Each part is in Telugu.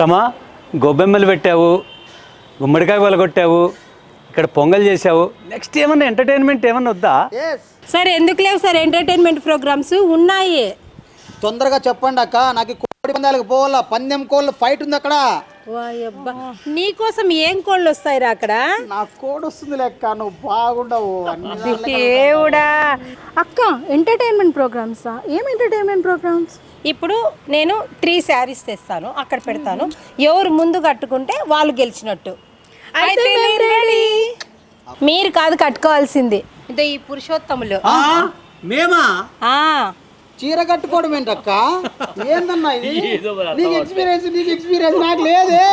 రమా గొబ్బెమ్మలు పెట్టావు గుమ్మడికాయ కొట్టావు ఇక్కడ పొంగల్ చేసావు నెక్స్ట్ ఏమన్నా ఎంటర్టైన్మెంట్ ఏమన్నా వద్దా? సార్ ఎందుకు లేవు సార్ ఎంటర్టైన్మెంట్ ప్రోగ్రామ్స్ ఉన్నాయి. తొందరగా చెప్పండి అక్క. నాకు కోడి పందాలకు పోవాలా? పందెం కోళ్ళు ఫైట్ ఉంది అక్కడ. వాయబ్బా నీకోసం ఏం కోళ్ళు వస్తాయిరా అక్కడ? నా కోడి వస్తుంది లెక్క నువ్వు బాగుండవు. అన్ని దేవుడా. అక్క ఎంటర్టైన్మెంట్ ప్రోగ్రామ్సా ఏం ఎంటర్టైన్మెంట్ ప్రోగ్రామ్స్ ఇప్పుడు నేను త్రీ శారీస్ తెస్తాను అక్కడ పెడతాను. ఎవరు ముందు కట్టుకుంటే వాళ్ళు గెలిచినట్టు. అయితే మీరు ready? మీరు కాదు కట్టుకోవాల్సింది. ఇదో ఈ పురుషోత్తములు. ఆ, మేమా? ఆ. చీర కట్టుకోవడం ఏంటక్క? ఏందన్నా ఇది? నీకు ఎక్స్పీరియన్స్ నీకు ఎక్స్పీరియన్స్ నాకు లేదే.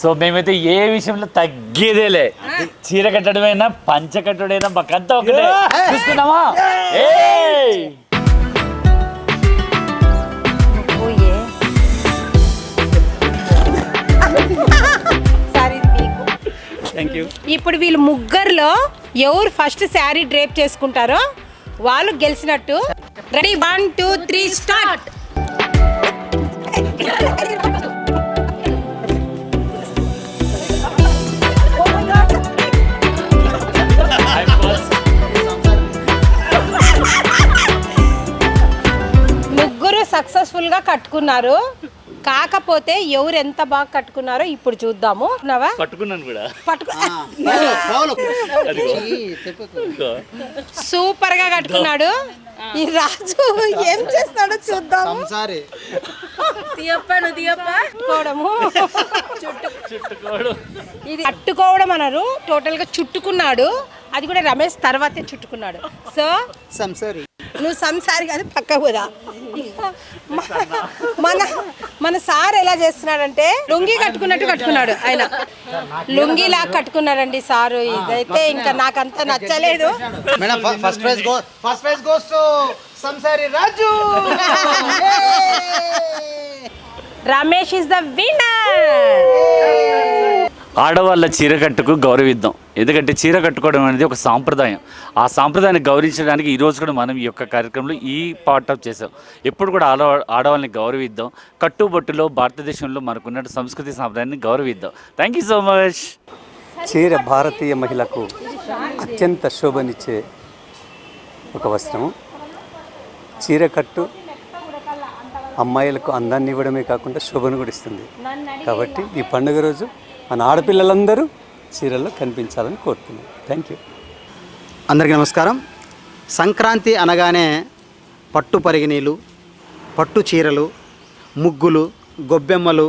సో మేమైతే ఏ విషయంలో తగ్గేదేలే. చీర కట్టడమైనా పంచ కట్టడమైనా మాకంతా ఒకటే. చూసుకున్నావా ఇప్పుడు వీళ్ళు ముగ్గురులో ఎవరు ఫస్ట్ శారీ డ్రేప్ చేసుకుంటారో వాళ్ళు గెలిచినట్టు. Ready one two three start ముగ్గురు సక్సెస్ఫుల్గా కట్టుకున్నారు. కాకపోతే ఎవరు ఎంత బాగా కట్టుకున్నారో ఇప్పుడు చూద్దాము. నవా పట్టుకున్నాను కూడా. పట్టుకో. సూపర్గా కట్టుకున్నాడు. ఈ రాజు ఏం చేస్తాడో చూద్దాం సంసారి. కట్టుకోవడము ఇది కట్టుకోవడం అన్నారు టోటల్గా చుట్టుకున్నాడు. అది కూడా రమేష్ తర్వాతే చుట్టుకున్నాడు. సో సంసారి. నువ్వు సంసారి కాదు పక్క కూడా మన మన సార్ ఎలా చేస్తున్నాడంటే లుంగి కట్టుకున్నట్టు కట్టుకున్నాడు ఆయన. లుంగిలా కట్టుకున్నాడండి సారు. ఇదైతే ఇంకా నాకంత నచ్చలేదు. Madam first prize go first prize goes to Samsari Raju. Ramesh is the winner ఆడవాళ్ళ చీర కట్టుకు గౌరవిద్దాం. ఎందుకంటే చీర కట్టుకోవడం అనేది ఒక సాంప్రదాయం. ఆ సాంప్రదాయాన్ని గౌరవించడానికి ఈరోజు కూడా మనం ఈ యొక్క కార్యక్రమంలో ఈ పార్ట్ ఆఫ్ చేసాం ఎప్పుడు కూడా ఆడ ఆడవాళ్ళని గౌరవిద్దాం. కట్టుబొట్టులో భారతదేశంలో మనకున్న సంస్కృతి సాంప్రదాయాన్ని గౌరవిద్దాం. థ్యాంక్ యూ సో మచ్ చీర భారతీయ మహిళకు అత్యంత శోభనిచ్చే ఒక వస్త్రము. చీర కట్టు అమ్మాయిలకు అందాన్ని ఇవ్వడమే కాకుండా శోభను కూడా ఇస్తుంది. కాబట్టి ఈ పండుగ రోజు మన ఆడపిల్లలందరూ చీరల్లో కనిపించాలని కోరుతున్నాను థ్యాంక్ యూ అందరికీ నమస్కారం. సంక్రాంతి అనగానే పట్టు పరిగిణీలు పట్టు చీరలు ముగ్గులు గొబ్బెమ్మలు.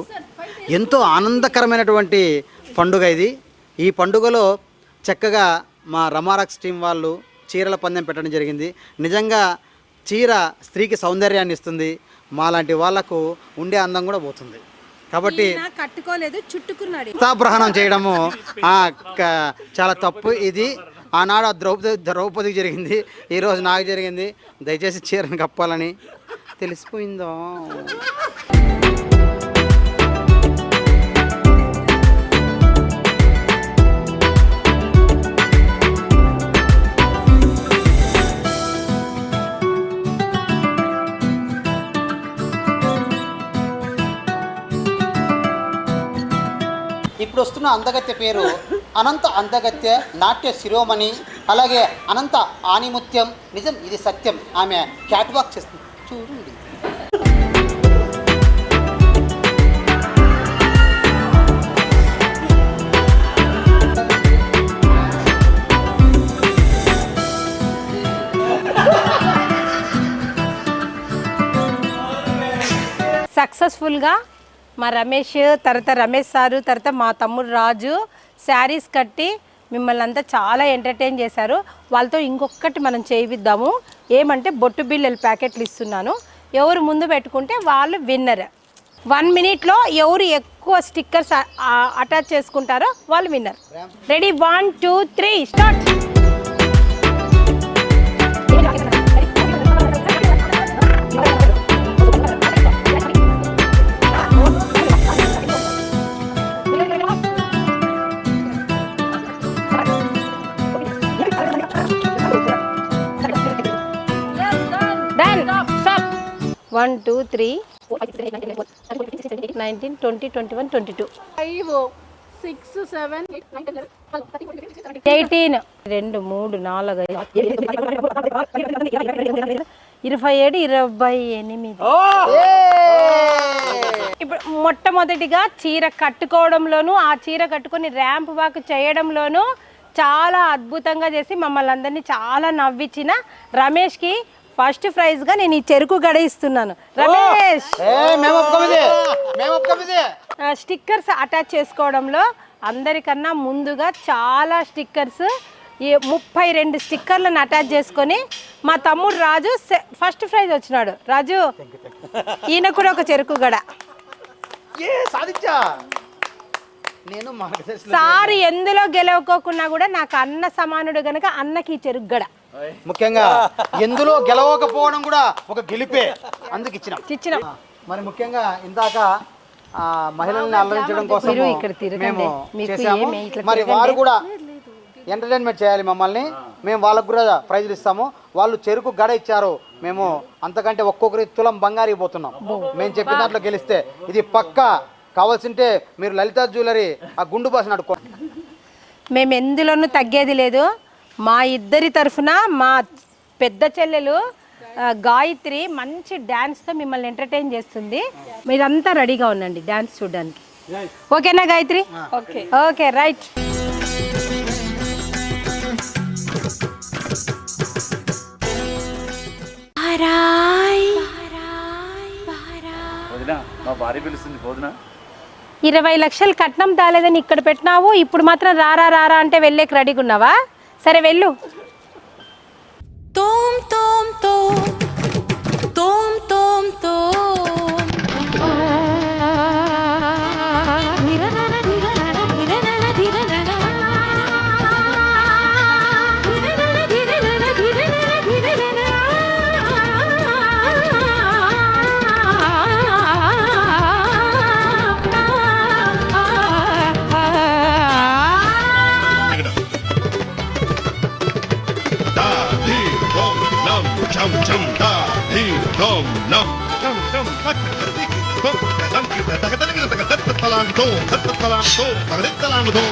ఎంతో ఆనందకరమైనటువంటి పండుగ ఇది. ఈ పండుగలో చక్కగా మా రమారక్స్ టీం వాళ్ళు చీరల పందెం పెట్టడం జరిగింది. నిజంగా చీర స్త్రీకి సౌందర్యాన్ని ఇస్తుంది. మాలాంటి వాళ్ళకు ఉండే అందం కూడా పోతుంది. కాబట్టి కట్టుకోలేదు చుట్టుకున్నాడు. చేయడము చాలా తప్పు ఇది. ఆనాడు ఆ ద్రౌపది ద్రౌపదికి జరిగింది ఈరోజు నాకు జరిగింది. దయచేసి చీరని కప్పాలని. తెలిసిపోయిందో? ఇప్పుడు అందగత్య పేరు అనంత అందగత్య నాట్య శిరోమణి అలాగే అనంత ఆనిముత్యం. నిజం ఇది సత్యం. ఆమె క్యాట్ వాక్ చేస్తుంది. చూడండి. సక్సెస్ఫుల్గా మా రమేష్ తర్వాత రమేష్ సారు తర్వాత మా తమ్ముడు రాజు శారీస్ కట్టి మిమ్మల్ని అంతా చాలా ఎంటర్టైన్ చేశారు. వాళ్ళతో ఇంకొకటి మనం చేయిద్దాము. ఏమంటే బొట్టు బిల్లలు ప్యాకెట్లు ఇస్తున్నాను. ఎవరు ముందు పెట్టుకుంటే వాళ్ళు విన్నర్. వన్ మినిట్లో ఎవరు ఎక్కువ స్టిక్కర్స్ అటాచ్ చేసుకుంటారో వాళ్ళు winner. Ready one two three start! Three nineteen twenty twenty one twenty two five six seven eighteen రెండు మూడు నాలుగు ఇరవై ఏడు ఇరవై ఎనిమిది ఇప్పుడు మొట్టమొదటిగా చీర కట్టుకోవడంలోను ఆ చీర కట్టుకొని ర్యాంప్ వాక్ చేయడంలోను చాలా అద్భుతంగా చేసి మమ్మల్ని అందరినీ చాలా నవ్వించిన రమేష్కి ఫస్ట్ ప్రైజ్గా నేను ఈ చెరుకు గడ ఇస్తున్నాను. రమేష్! స్టిక్కర్స్ అటాచ్ చేసుకోవడంలో అందరికన్నా ముందుగా చాలా స్టిక్కర్స్ ఈ ముప్పై రెండు స్టిక్కర్లను అటాచ్ చేసుకొని మా తమ్ముడు రాజు ఫస్ట్ ప్రైజ్ వచ్చినాడు. రాజు ఈయన కూడా ఒక చెరుకు గడ. సారి ఎందులో గెలవకోకున్నా కూడా నాకు అన్న సమానుడు గనక అన్నకి ఈ చెరుకు గడ. ముఖ్యంగా ఎందులో గెలవకపోవడం కూడా ఒక గెలిపే. అందుకు ఇచ్చినాం. ఇచ్చినాం. మరి ముఖ్యంగా ఇందాక ఆ, మహిళల్ని అలరించడం కోసం. మేము మీకు చేసాము ఏమి ఇట్లా మరి. వారు కూడా ఎంటర్టైన్మెంట్ చేయాలి మమ్మల్ని. మేము వాళ్ళకు కూడా ప్రైజ్లు ఇస్తాము. వాళ్ళు చెరుకు గడ ఇచ్చారు. మేము అంతకంటే ఒక్కొక్కరి తులం బంగారు ఇవ్వబోతున్నాం మేము చెప్పిన దాంట్లో గెలిస్తే ఇది పక్కా. కావాల్సింటే మీరు లలిత జ్యువెలరీ ఆ గుండు బాస్ నడుకో మేము ఎందులోనూ తగ్గేది లేదు. మా ఇద్దరి తరఫున మా పెద్ద చెల్లెలు గాయత్రి మంచి డ్యాన్స్తో మిమ్మల్ని ఎంటర్టైన్ చేస్తుంది. మీరంతా రెడీగా ఉండండి డ్యాన్స్ చూడడానికి. ఓకేనా గాయత్రి? ఓకే. ఓకే రైట్ ఇరవై లక్షలు కట్నం తాలేదని ఇక్కడ పెట్టినావు ఇప్పుడు మాత్రం రారా రారా అంటే వెళ్ళేకి రెడీగా ఉన్నావా? సరే వెళ్ళు. Tak talang do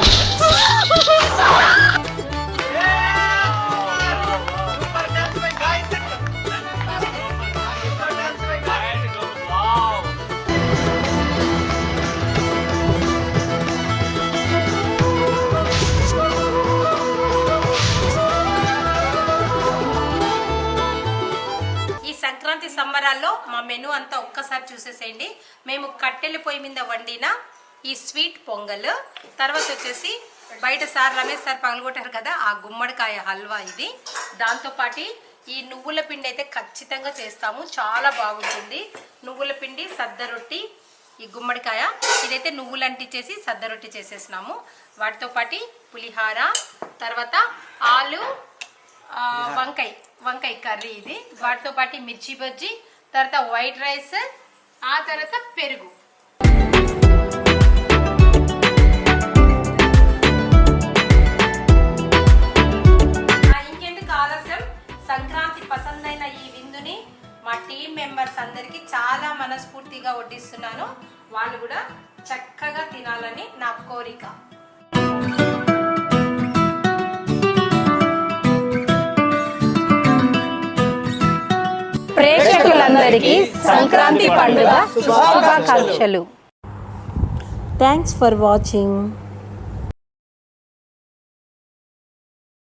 ఈ సంక్రాంతి సంబరాల్లో మా మెను అంతా ఒక్కసారి చూసేసేయండి. మేము కట్టెల పొయ్యి మీద వండిన ఈ స్వీట్ పొంగల్. తర్వాత వచ్చేసి బయట సార్ రమేష్ సార్ పగలగొట్టారు కదా ఆ గుమ్మడికాయ హల్వా ఇది. దాంతోపాటి ఈ నువ్వుల పిండి అయితే ఖచ్చితంగా చేస్తాము. చాలా బాగుంటుంది. నువ్వుల పిండి సద్ద రొట్టి ఈ గుమ్మడికాయ. ఇదైతే నువ్వులంటి చేసి సద్ద రొట్టి చేసేసినాము. వాటితో పాటి పులిహార తర్వాత ఆలు వంకాయ వంకాయ కర్రీ ఇది. వాటితో పాటి మిర్చి బజ్జీ తర్వాత వైట్ రైస్ ఆ తర్వాత పెరుగు. మా టీం మెంబర్స్ అందరికీ చాలా మనస్ఫూర్తిగా వడ్డిస్తున్నాను. వాళ్ళు కూడా చక్కగా తినాలని నా కోరిక. ప్రేక్షకులందరికీ సంక్రాంతి పండుగ శుభాకాంక్షలు. Thanks for watching